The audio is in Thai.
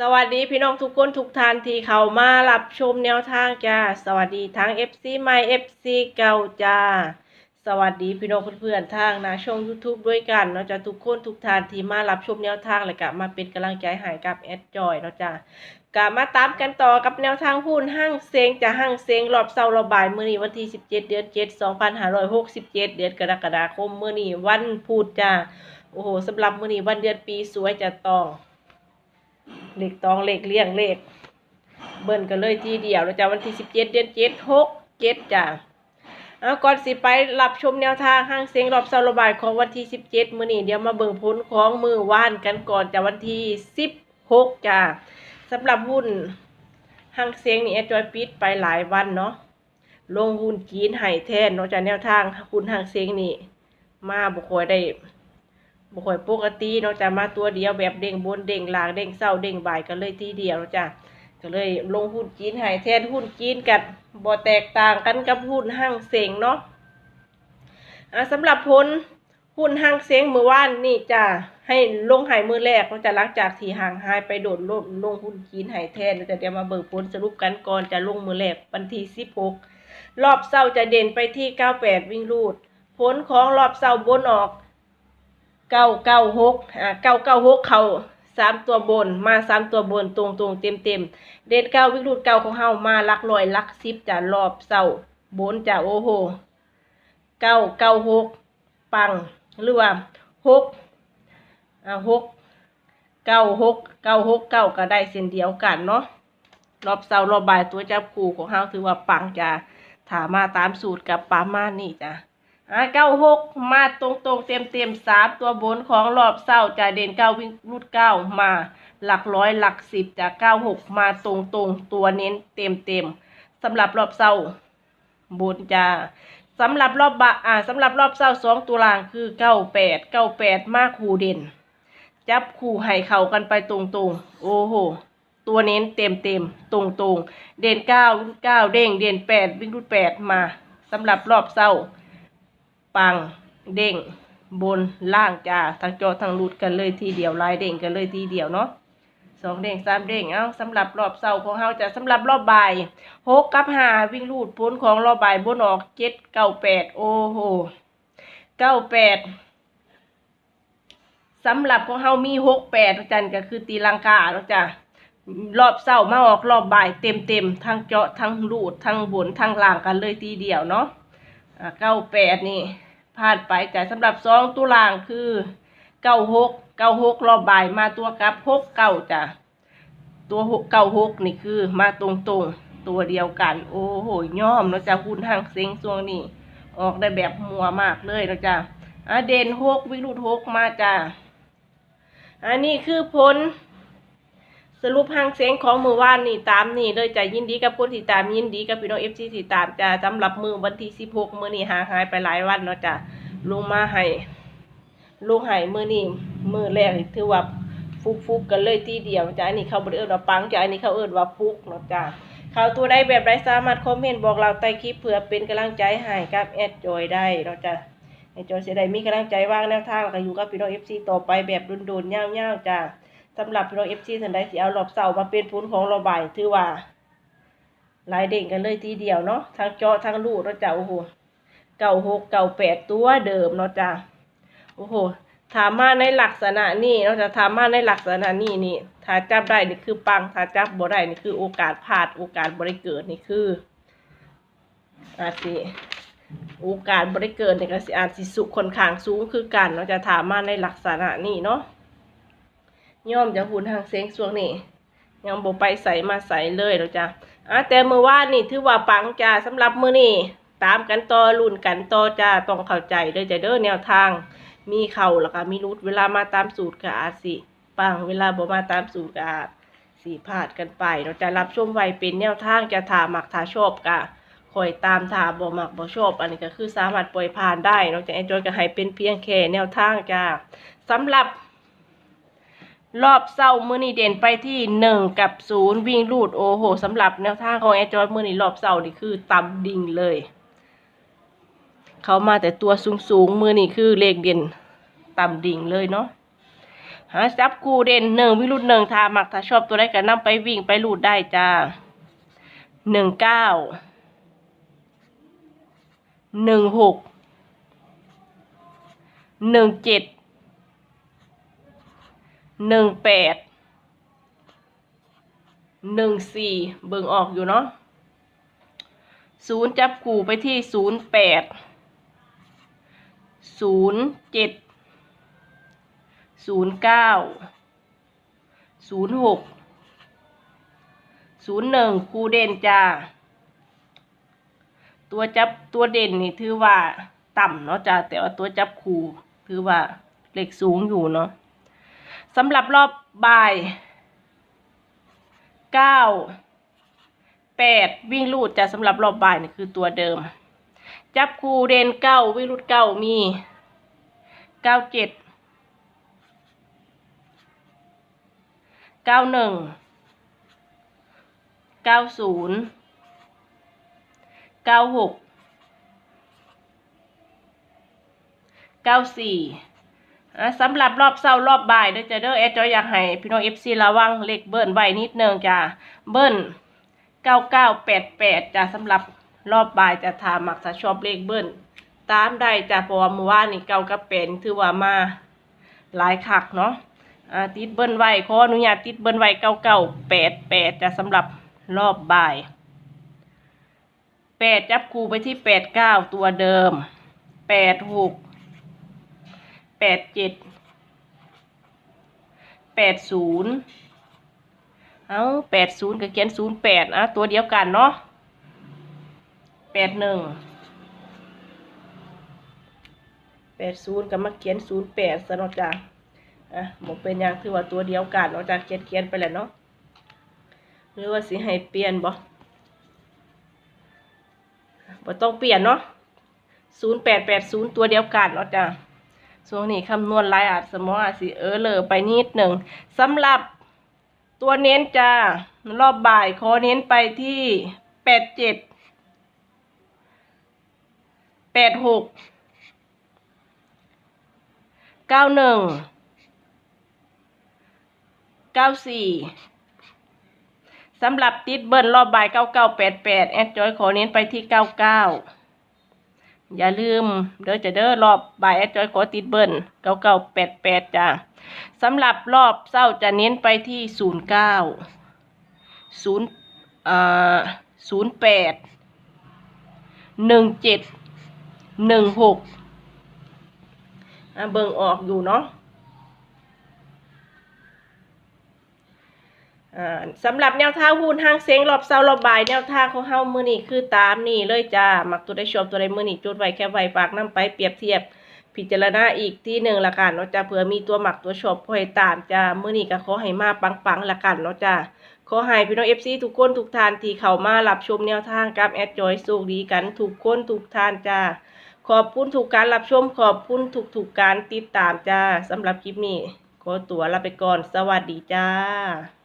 สวัสดีพี่น้องทุกคนทุกท่านที่เข้ามารับชมแนวทางจ้า สวัสดีทั้ง FC ใหม่ FC เก่าจ้า สวัสดีพี่น้องเพื่อนๆทางนะช่อง YouTube ด้วยกันเนาะจ้าทุกคนทุกท่านที่มารับชมแนวทางและก็มาเป็นกำลังใจให้กับแอดจอยเนาะจ้ากะมาตามกันต่อกับแนวทางหุ้นห้างเซงจะห้างเซงรอบเสาร์ระบายมื้อนี้วันที่ 17 เดือน 7 2567 เดือนกรกฎาคมมื้อนี้วันพุธจ้าโอ้โหสำหรับมื้อนี้วันเดือนปีสวยจะต้อง เลขตองเลขเลี่ยงเลข เบิ่นกันเลยทีเดียวแล้วจ้ะวันที่สิบเจ็ดเดือนเจ็ดหกเจ็ดจ้ะเอาก่อนสิไปรับชมแนวทางห้างเสียงรอบเสารบายของวันที่สิบเจ็ดมื้อนี้เดี๋ยวมาเบิ่งผลของมือว่านกันก่อนจ้ะวันที่สิบหกจ้ะสำหรับหุ้นห้างเสียงนี่แอดจอยปิดไปหลายวันเนาะลงหุ้นจีนไห้แทนเนาะจ้ะแนวทางหุ้นห้างเสียงนี่มาบุคคลได้ บ่ค่อยปกติเนาะจ้ะมาตัวเดียวแบบเด้งบนเด้งล่างเด้งเศร้าเด้งบ่ายกันเลยทีเดียวเนาะจ้ะก็เลยลงหุ้นจีนให้แทนหุ้นจีนกันบ่แตกต่างกันกับหุ้นห้างเสงเนาะอ่าสำหรับผลหุ้นห้างเสงเมื่อวานนี่จ้ะให้ลงหายมือแรกเนาะจะหลังจากที่ห่างหายไปโดดลงลงหุ้นจีนให้แทนเนาะจะเดี๋ยวมาเบิกผลสรุปกันก่อนจะลงมือแรกวันที่16รอบเศร้าจะเด่นไปที่98วิ่งรูด ผลของรอบเศร้าบนออก เก้าเก้าหกอ่าเก้าเก้าหกเขาสามตัวบนมาสามตัวบนตรงตรงเต็มเต็มเด็ดเก้าวิกฤตเก้าของเฮามาลักลอยลักสิบจะรอบเสาบนจะโอ้โหเก้าเก้าหกปังหรือว่าหกอ่าหกเก้าหกเก้าหกเก้าก็ได้เส้นเดียวกันเนาะรอบเสารอบบ่ายตัวจับคู่ของเฮาถือว่าปังจะถามาตามสูตรกับปามานี่จ้ะ อ่าเก้าหกมาตรงตรงเต็มเต็มสามตัวบนของรอบเศร้าจะเด่นเก้าวิ่งรูดเก้ามา หลักร้อยหลักสิบจากเก้าหกมาตรงตรงตัวเน้นเต็มเต็มสำหรับรอบเศร้าบนจะสำหรับรอบบะอ่าสำหรับรอบเศร้าสองตัวล่างคือเก้าแปดเก้าแปดมาคู่เด่น จับคู่ให้เข้ากันไปตรงตรงโอ้โหตัวเน้นเต็มเต็มตรงตรงเด่นเก้ารูดเก้าเด้งเด่นแปดวิ่งรูดแปดมาสำหรับรอบเศร้า ปังเด้งบนล่างจ้าทั้งจอทั้งรูดกันเลยทีเดียวลายเด้งกันเลยทีเดียวเนาะสองเด้งสามเด้งเอ้าสำหรับรอบเสาร์ของเฮาจะสำหรับรอบบ่ายหกกับห้าวิ่งรูดพ้นของรอบบ่ายบนออกเจ็ดเก้าแปดโอ้โหเก้าแปดสำหรับของเฮามีหกแปดจันก็คือตีลังกาแล้วจ้ะรอบเสาร์มาออกรอบบ่ายเต็มเต็มทั้งเจาะทั้งรูดทั้งบนทั้งล่างกันเลยทีเดียวเนาะ เก้าแปดนี่พลาดไปแต่สำหรับสองตัวล่างคือเก้าหกเก้าหกรอบบ่ายมาตัวกับหกเก้าจ้ะตัวหกเก้าหกนี่คือมาตรงตรงๆตัวเดียวกัน โอ้โหย่อมเนาะจ้ะหุ้นห้างเซ็งช่วงนี้ออกได้แบบมัวมากเลยเนาะจ้ะอะเด่นหกวิรุธหกมาจ้ะอันนี้คือผล สรุปหางเสียงของมือว่านนี่ตามนี่เลยจะยินดีกับคนที่ตามยินดีกับพี่น้องเอฟซีที่ตามจะสำหรับมือวันที่สิบหกมือนี่ห่างหายไปหลายวันเนาะจ้ะลงมาให้ลงให้มือนี่มือแรกถือว่าฟุกฟุกๆกันเลยทีเดียวจ้ะอันนี้เขาบริเอิญว่าปังจ้ะอันนี้เขาเอิญว่าฟุกเนาะจ้ะเขาตัวใดแบบใดสามารถคอมเมนต์บอกเราใต้คลิปเพื่อเป็นกำลังใจให้กับแอดจอยได้เนาจะแอดจอยเสียดายมีกำลังใจว่างแนวทางแล้วก็อยู่กับพี่น้องเอฟซีต่อไปแบบโดนๆเง่าๆจ้ะ สำหรับพี่น้องเอฟซีท่านใดที่เอารอบเสามาเป็นผลของรอบบ่ายถือว่าหลายเด่งกันเลยทีเดียวเนาะทั้งเจาะทั้งลูกเนาะจ้ะโอ้โหเก่าหกเก่าแปดตัวเดิมเนาะจ้ะโอ้โหถามมาในลักษณะนี้เนาะจะถามมาในลักษณะนี้นี่ถ้าจับได้นี่คือปังถ้าจับบ่ได้นี่คือโอกาสพลาดโอกาสบริเกิดนี่คืออาจสิโอกาสบริเกิดนี่ก็สิอาจสิสุขค่อนข้างสูงคือกันเนาะจะถามมาในลักษณะนี้เนาะ ย่อมจะหุ่นทางเสียงช่วงนี้ยังบไปใส่มาใส่เลยแล้วจ้ะอะแต่เมื่อว่านี่ถือว่าปังจ้าสำหรับมือนี้ตามกันต่อรุ่นกันต่อจ้าต้องเข้าใจเด้อจ้ะเด้อแนวทาง มีเข่าแล้วก็มีรุดเวลามาตามสูตรก็อาสิปังเวลาบ่มาตามสูตรก็อาสิพาดกันไปเนาจะรับชมไวเป็นแนวทางจะถามักถาชอบก็คอยตามถาบ่มักบ่ชอบ อันนี้ก็คือสามารถปล่อยผ่านได้เนาะจะแอนจอยก็ให้เป็นเพียงแค่แนวทางจ้าสำหรับ รอบเศร้ามือนี่เด่นไปที่หนึ่งกับศูนย์วิ่งลูดโอ้โหสำหรับแนวทางของแอร์จอยมือนี่รอบเศร้านี่คือต่ำดิ่งเลย เขามาแต่ตัวสูงสูงมือนี่คือเลขเด่นต่ำดิ่งเลยเนาะหาจับคู่เด่นหนึ่งวิ่งรุธหนึ่งถ้ามักถ้าชอบตัวใดก็นำไปวิ่งไปลูดได้จ้าหนึ่งเก้าหนึ่งหกหนึ่งเจ็ด หนึ่งแปดหนึ่งสี่เบิ่งออกอยู่เนาะศูนย์จับคู่ไปที่ศูนย์แปดศูนย์เจ็ดศูนย์เก้าศูนย์หกศูนย์หนึ่งครูเด่นจ้า ตัวจับตัวเด่นนี่ถือว่าต่ำเนาะจ้าแต่ว่าตัวจับครูถือว่าเหล็กสูงอยู่เนาะ สำหรับรอบบ่ายเก้าแปดวิ่งลูดจะสำหรับรอบบ่ายนี่คือตัวเดิม จับคูเดนเก้าวิ่งลูดเก้ามีเก้าเจ็ดเก้าหนึ่งเก้าศูนย์เก้าหกเก้าสี่ สำหรับรอบเศร้ารอบบ่ายเด้อจ้ะเด้อแอดจอยอยากให้พี่น้องเอฟซีระวังเลขเบิ้ลไว้นิดนึงจ้ะเบิ้ลเก้าเก้าแปดแปดจ้ะสำหรับรอบบ่ายจะถามมักถ้าชอบเลขเบิ้ลตามได้จ้ะเพราะว่าเมื่อวานนี่เก้ากับเป็นถือว่ามาหลายคักเนาะอ่าติดเบิ้ลไว้ขออนุญาตติดเบิ้ลไว้เก้าเก้าแปดแปดจ้ะสำหรับรอบบ่ายแปดจับคู่ไปที่แปดเก้าตัวเดิมแปดหก แปดเจ็ดแปดศูนย์เอาแปดศูนย์กับเขียนศูนย์แปดอะตัวเดียวกันเนาะแปดหนึ่งแปดศูนย์กับมาเขียนศูนย์แปดซะเนาะจ้ะอะบอกเป็นอย่างถือว่าตัวเดียวกันเนาะจ้ะเขียนเขียนไปแล้วเนาะหรือว่าสิให้เปลี่ยนบ่บ่ต้องเปลี่ยนเนาะศูนย์แปดแปดศูนย์ตัวเดียวกันเนาะจ้ะ ช่วงนี้คำนวณลายอาจสมองอาจสิเออเลอไปนิดหนึ่งสำหรับตัวเน้นจ้ารอบบ่ายขอเน้นไปที่แปดเจ็ดแปดหกเก้าหนึ่งเก้าสี่สำหรับติดเบิ้ลรอบบ่ายเก้าเก้าแปดแปดแอดจอยขอเน้นไปที่เก้าเก้า อย่าลืม เด้อจะเด้อรอบบ่ายแอดจอยขอติดเบิร์นเก้าเก้าแปดแปดจ้ะสำหรับรอบเศร้าจะเน้นไปที่ศูนย์เก้าศูนย์อ่าศูนย์แปดหนึ่งเจ็ดหนึ่งหกเบิ่งออกอยู่เนาะ สำหรับแนวทางหุ้นห้างเซ็งรอบเซารอบบ่ายแนวทางของเฮามือนี้คือตามนี่เลยจ้ามักตัวได้ชอบตัวใดมื้อนี้จดไว้แค่ไว้ฝากนํไปเปรียบเทียบ พิจารณาอีกที่หนึ่งละกันเนาะจ้าเผื่อมีตัวหมักตัวชอบพอให้ตามจ้ามือนี้ก็ขอให้มาปังๆละกันเนาะจ้าขอให้พี่น้อง FC ทุกคนทุกท่านที่เข้ามารับชมแนวทางกับแอดจอยสุขดีกันทุกคนทุกท่านจ้าขอบคุณทุกการรับชมขอบคุณทุกๆการติดตามจ้าสำหรับคลิปนี้ขอตัวลาไปก่อนสวัสดีจ้า